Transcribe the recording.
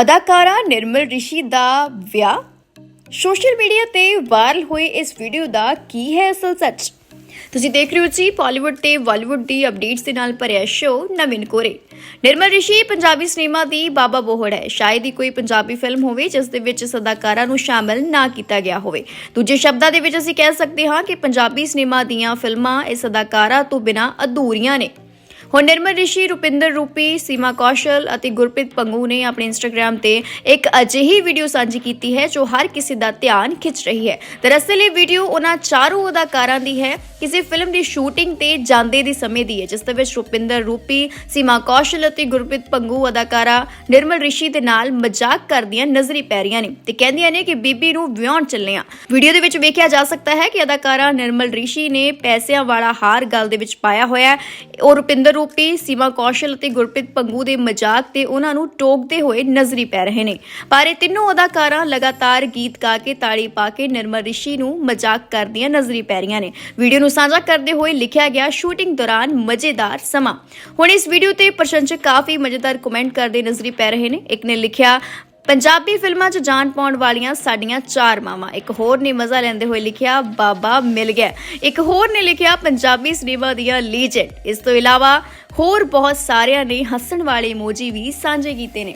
ਅਦਾਕਾਰਾ ਨਿਰਮਲ ਰਿਸ਼ੀ ਦਾ ਵਿਆਹ। Social media ਤੇ ਵਾਇਰਲ ਹੋਈ ਇਸ ਵੀਡੀਓ ਦਾ ਕੀ ਹੈ ਅਸਲ ਸੱਚ? ਤੁਸੀਂ ਦੇਖ ਰਹੇ ਹੋ ਜੀ ਬਾਲੀਵੁੱਡ ਤੇ ਬਾਲੀਵੁੱਡ ਦੀ ਅਪਡੇਟਸ ਦੇ ਨਾਲ ਭਰਿਆ ਸ਼ੋਅ ਨਵਿਨ ਕੋਰੇ। ਨਿਰਮਲ ਰਿਸ਼ੀ ਪੰਜਾਬੀ ਸਿਨੇਮਾ ਦੀ ਬਾਬਾ ਬੋਹੜ ਹੈ। ਸ਼ਾਇਦ ਹੀ ਕੋਈ ਪੰਜਾਬੀ ਫਿਲਮ ਹੋਵੇ ਜਿਸ ਦੇ ਵਿੱਚ ਇਸ ਅਦਾਕਾਰਾ ਨੂੰ ਸ਼ਾਮਲ ਨਾ ਕੀਤਾ ਗਿਆ ਹੋਵੇ। ਦੂਜੇ ਸ਼ਬਦਾਂ ਦੇ ਵਿੱਚ ਅਸੀਂ ਕਹਿ ਸਕਦੇ ਹਾਂ ਕਿ ਪੰਜਾਬੀ ਸਿਨੇਮਾ ਦੀਆਂ ਫਿਲਮਾਂ ਇਸ ਅਦਾਕਾਰਾ ਤੋਂ ਬਿਨਾਂ ਅਧੂਰੀਆਂ ਨੇ। ਹੁਣ ਨਿਰਮਲ ਰਿਸ਼ੀ, ਰੁਪਿੰਦਰ ਰੂਪੀ, ਸੀਮਾ ਕੌਸ਼ਲ ਅਤੇ ਗੁਰਪ੍ਰੀਤ ਪੰਗੂ ਨੇ ਆਪਣੇ ਇੰਸਟਾਗ੍ਰam ਤੇ ਇੱਕ ਅਜਿਹੀ ਵੀਡੀਓ ਸਾਂਝੀ ਕੀਤੀ ਹੈ ਜੋ ਹਰ ਕਿਸੇ ਦਾ ਧਿਆਨ ਖਿੱਚ ਰਹੀ ਹੈ। ਦਰਅਸਲ ਇਹ ਵੀਡੀਓ ਉਹਨਾਂ ਚਾਰੋਂ ਅਦਾਕਾਰਾਂ ਦੀ ਹੈ। ਕਿਸੇ ਫਿਲਮ ਦੀ ਸ਼ੂਟਿੰਗ ਤੇ ਜਾਂਦੇ ਦੀ ਸਮੇਂ ਦੀ ਹੈ, ਜਿਸ ਦੇ ਵਿੱਚ ਰੁਪਿੰਦਰ ਰੂਪੀ, ਸੀਮਾ ਕੌਸ਼ਲ ਅਤੇ ਗੁਰਪ੍ਰੀਤ ਪੰਗੂ ਅਦਾਕਾਰਾ ਨਿਰਮਲ ਰਿਸ਼ੀ ਦੇ ਨਾਲ ਮਜ਼ਾਕ ਕਰਦੀਆਂ ਨਜ਼ਰੀ ਪੈ ਰਹੀਆਂ ਨੇ ਤੇ ਕਹਿੰਦੀਆਂ ਨੇ ਕਿ ਬੀਬੀ ਨੂੰ ਵਿਆਹਣ ਚੱਲੇ ਆ ਵੀਡੀਓ ਦੇ ਵਿੱਚ ਵੇਖਿਆ ਜਾ ਸਕਦਾ ਹੈ ਕਿ ਅਦਾਕਾਰਾ ਨਿਰਮਲ ਰਿਸ਼ੀ ਨੇ ਪੈਸਿਆਂ ਵਾਲਾ ਹਾਰ ਗਲ ਦੇ ਵਿੱਚ ਪਾਇਆ ਹੋਇਆ ਹੈ। ਔਰ ਰੁਪਿੰਦਰ ਰੂਪੀ, ਸੀਮਾ ਕੌਸ਼ਲ ਅਤੇ ਗੁਰਪ੍ਰੀਤ ਪੰਗੂ ਦੇ ਮਜ਼ਾਕ ਤੇ ਉਹਨਾਂ ਨੂੰ ਟੋਕਦੇ ਹੋਏ ਨਜ਼ਰੀ ਪੈ ਰਹੇ ਨੇ। ਪਰ ਇਹ ਤਿੰਨੋਂ ਅਦਾਕਾਰਾਂ ਲਗਾਤਾਰ ਗੀਤ ਗਾ ਕੇ ਤਾੜੀ ਪਾ ਕੇ ਨਿਰਮਲ ਰਿਸ਼ੀ ਨੂੰ ਮਜ਼ਾਕ ਕਰਦੀਆਂ ਨਜ਼ਰੀ ਪੈ ਰਹੀਆਂ ਨੇ। ਵੀਡੀਓ ਨੂੰ ਸਾਂਝਾ ਕਰਦੇ ਹੋਏ ਲਿਖਿਆ ਗਿਆ, ਸ਼ੂਟਿੰਗ ਦੌਰਾਨ ਮਜ਼ੇਦਾਰ ਸਮਾਂ। ਹੁਣ ਇਸ ਵੀਡੀਓ ਤੇ ਪ੍ਰਸ਼ੰਸਕ ਕਾਫੀ ਮਜ਼ੇਦਾਰ ਕਮੈਂਟ ਕਰਦੇ ਨਜ਼ਰੀ ਪੈ ਰਹੇ ਨੇ। ਇੱਕ ਨੇ ਲਿਖਿਆ ਪੰਜਾਬੀ ਫਿਲਮਾਂ 'ਚ ਜਾਨ ਪਾਉਣ ਵਾਲੀਆਂ ਸਾਡੀਆਂ ਚਾਰ ਮਾਵਾਂ। ਇੱਕ ਹੋਰ ਨੇ ਮਜ਼ਾ ਲੈਂਦੇ ਹੋਏ ਲਿਖਿਆ, ਬਾਬਾ ਮਿਲ ਗਿਆ। ਇੱਕ ਹੋਰ ਨੇ ਲਿਖਿਆ, ਪੰਜਾਬੀ ਸਿਨੇਮਾ ਦੀਆਂ ਲੀਜੈਂਡ। ਇਸ ਤੋਂ ਇਲਾਵਾ ਹੋਰ ਬਹੁਤ ਸਾਰਿਆਂ ਨੇ ਹੱਸਣ ਵਾਲੇ ਇਮੋਜੀ ਵੀ ਸਾਂਝੇ ਕੀਤੇ ਨੇ।